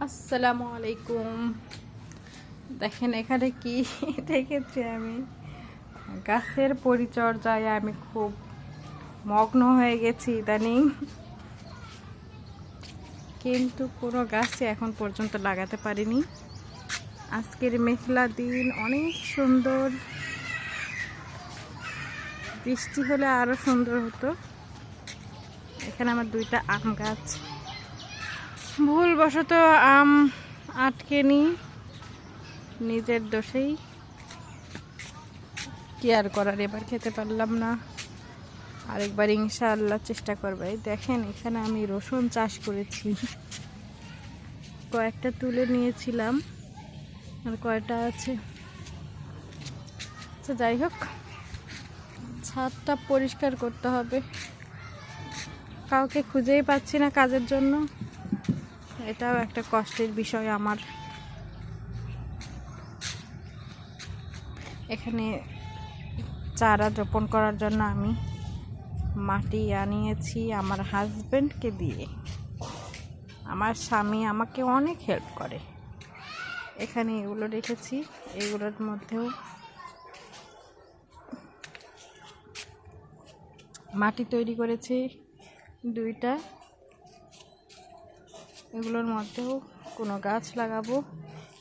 আসসালামু আলাইকুম দেখেন এখানে কি দেখেছি আমি? গাছের পরিচর্যায় আমি খুব মগ্ন হয়ে গেছি ইদানিং। কিন্তু কোনো গাছে এখন পর্যন্ত লাগাতে পারিনি। আজকের মেঘলা দিন, অনেক সুন্দর। বৃষ্টি হলে আরও সুন্দর হতো। এখানে আমার দুইটা আম গাছ। ভুলবশত আম আটকে নি নিজের দোষেই। কি আর করার, এবার খেতে পারলাম না। আরেকবার ইনশাআল্লাহ চেষ্টা করবে। দেখেন, এখানে আমি রসুন চাষ করেছি। কয়েকটা তুলে নিয়েছিলাম। আর কয়টা আছে? আচ্ছা যাই হোক। ছাদটা পরিষ্কার করতে হবে। কাউকে খুঁজেই পাচ্ছি না কাজের জন্য। এটাও একটা কষ্টের বিষয় আমার। এখানে চারা রোপণ করার জন্য আমি মাটি আনিয়েছি আমার হাজব্যান্ডকে দিয়ে। আমার স্বামী আমাকে অনেক হেল্প করে। এখানে এগুলো রেখেছি, এগুলোর মধ্যেও মাটি তৈরি করেছি, দুইটা। এগুলোর মধ্যেও কোনো গাছ লাগাবো।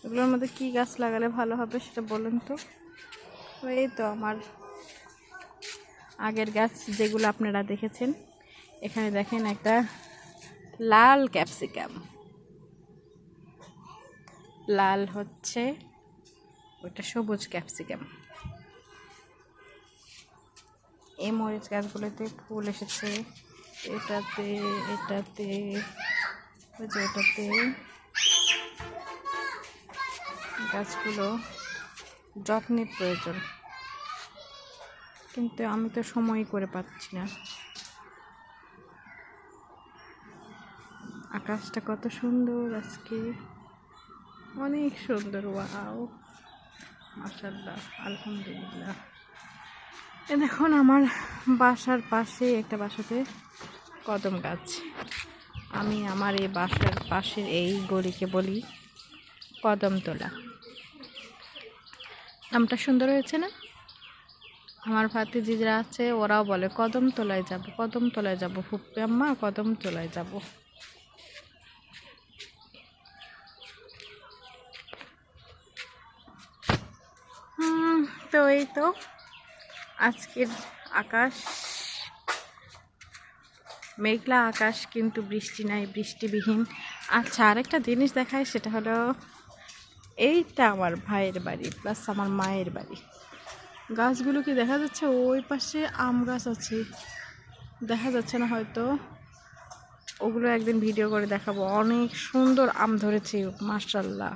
এগুলোর মধ্যে কি গাছ লাগালে ভালো হবে সেটা বলুন তো? এই তো আমার আগের গাছ যেগুলো আপনারা দেখেছেন। এখানে দেখেন একটা লাল ক্যাপসিকাম। লাল হচ্ছে ওটা সবুজ ক্যাপসিকাম। এই মরিচ গাছগুলোতে ফুল এসেছে। এটাতে এটাতে যে এটাতে গাছগুলো যত্নের প্রয়োজন। কিন্তু আমি তো সময় করে পাচ্ছি না। আকাশটা কত সুন্দর আজকে। অনেক সুন্দর, ওয়াও। মাশাল্লাহ আলহামদুলিল্লাহ। এ দেখুন, আমার বাসার পাশে একটা বাসাতে কদম গাছ। আমি আমার এই বাসার পাশের এই গলিকে বলি কদমতলা। নামটা সুন্দর হয়েছে না? আমার ভাতিজিরা আছে, ওরাও বলে কদম কদমতলায় যাব কদমতলায় যাব ফুপ্পি আম্মা কদম তোলায় যাব তো এই তো। আজকের আকাশ মেঘলা আকাশ, কিন্তু বৃষ্টি নাই, বৃষ্টিবিহীন। আচ্ছা আরেকটা জিনিস দেখায় সেটা হলো এইটা আমার ভাইয়ের বাড়ি প্লাস আমার মায়ের বাড়ি। গাছগুলো কি দেখা যাচ্ছে? ওই পাশে আম গাছ আছে। দেখা যাচ্ছে না হয়তো। ওগুলো একদিন ভিডিও করে দেখাবো। অনেক সুন্দর আম ধরেছে মার্শাল্লাহ